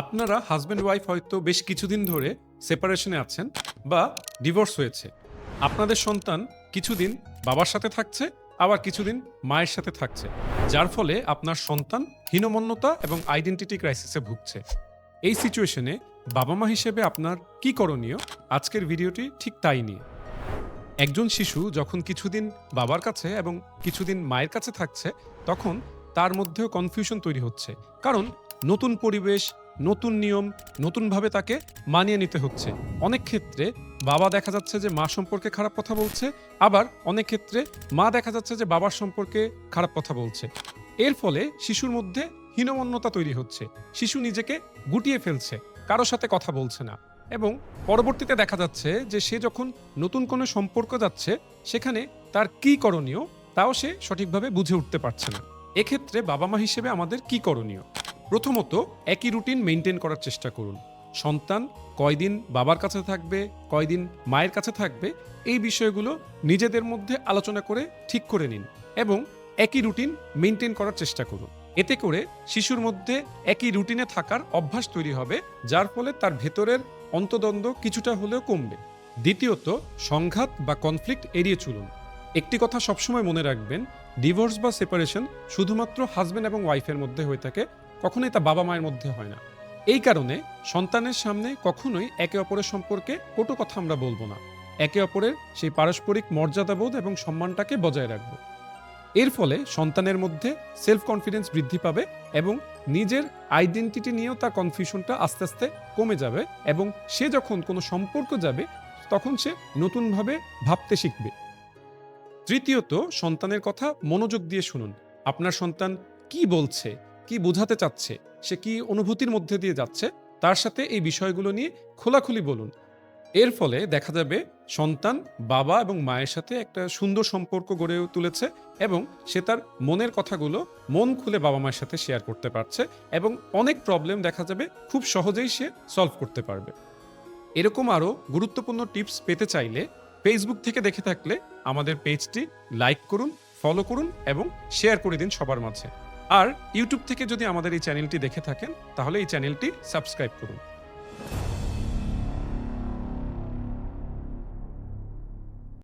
আপনারা husband wife হয়তো বেশ কিছুদিন ধরে সেপারেশনে আছেন বা ডিভোর্স হয়েছে। আপনাদের সন্তান কিছুদিন বাবার সাথে থাকছে, আবার কিছুদিন মায়ের সাথে থাকছে। যার ফলে আপনার সন্তান হীনমন্যতা এবং আইডেন্টিটি ক্রাইসিসে ভুগছে। এই সিচুয়েশনে বাবা মা হিসেবে আপনার কি করণীয়? আজকের ভিডিওটি ঠিক তাই নিয়ে। একজন শিশু যখন কিছুদিন বাবার কাছে এবং কিছুদিন মায়ের কাছে থাকছে, তখন তার মধ্যেও কনফিউশন তৈরি হচ্ছে। কারণ নতুন পরিবেশ নতুন নিয়ম, নতুনভাবে তাকে মানিয়ে নিতে হচ্ছে। অনেক ক্ষেত্রে বাবা দেখা যাচ্ছে যে মা সম্পর্কে খারাপ কথা বলছে, আবার অনেক ক্ষেত্রে মা দেখা যাচ্ছে যে বাবার সম্পর্কে খারাপ কথা বলছে। এর ফলে শিশুর মধ্যে হীনমন্যতা তৈরি হচ্ছে। শিশু নিজেকে গুটিয়ে ফেলছে, কারও সাথে কথা বলছে না এবং পরবর্তীতে দেখা যাচ্ছে যে সে যখন নতুন কোনো সম্পর্ক যাচ্ছে, সেখানে তার কি করণীয়, তাও সে সঠিকভাবে বুঝে উঠতে পারছে না। এক্ষেত্রে বাবা মা হিসেবে আমাদের কি করণীয়? প্রথমত, একই রুটিন মেনটেন করার চেষ্টা করুন। সন্তান কয়দিন বাবার কাছে থাকবে, কয়দিন মায়ের কাছে থাকবে, এই বিষয়গুলো নিজেদের মধ্যে আলোচনা করে ঠিক করে নিন এবং একই রুটিন মেনটেন করার চেষ্টা করুন। এতে করে শিশুর মধ্যে একই রুটিনে থাকার অভ্যাস তৈরি হবে, যার ফলে তার ভেতরের অন্তদ্বন্দ্ব কিছুটা হলেও কমবে। দ্বিতীয়ত, সংঘাত বা কনফ্লিক্ট এড়িয়ে চলুন। একটি কথা সবসময় মনে রাখবেন, ডিভোর্স বা সেপারেশন শুধুমাত্র হাজব্যান্ড এবং ওয়াইফের মধ্যে হয়ে থাকে কখনোই তা বাবা মায়ের মধ্যে হয় না। এই কারণে সন্তানের সামনে কখনোই একে অপরের সম্পর্কে কটু কথা আমরা বলব না। একে অপরের সেই পারস্পরিক মর্যাদাবোধ এবং সম্মানটাকে বজায় রাখব। এর ফলে সন্তানের মধ্যে সেলফ কনফিডেন্স বৃদ্ধি পাবে এবং নিজের আইডেন্টিটি নিয়েও তার কনফিউশনটা আস্তে আস্তে কমে যাবে এবং সে যখন কোনো সম্পর্ক যাবে, তখন সে নতুনভাবে ভাবতে শিখবে। তৃতীয়ত, সন্তানের কথা মনোযোগ দিয়ে শুনুন। আপনার সন্তান কি বলছে? কি বোঝাতে চাচ্ছে, সে কি অনুভূতির মধ্যে দিয়ে যাচ্ছে, তার সাথে এই বিষয়গুলো নিয়ে খোলাখুলি বলুন। এর ফলে দেখা যাবে সন্তান বাবা এবং মায়ের সাথে একটা সুন্দর সম্পর্ক গড়ে তুলেছে এবং সে তার মনের কথাগুলো মন খুলে বাবা মায়ের সাথে শেয়ার করতে পারছে এবং অনেক প্রবলেম দেখা যাবে খুব সহজেই সে সলভ করতে পারবে। এরকম আরও গুরুত্বপূর্ণ টিপস পেতে চাইলে ফেসবুক থেকে দেখে থাকলে আমাদের পেজটি লাইক করুন ফলো করুন এবং শেয়ার করে দিন সবার মাঝে। আর ইউটিউব থেকে যদি আমাদের এই চ্যানেলটি দেখে থাকেন তাহলে এই চ্যানেলটি সাবস্ক্রাইব করুন।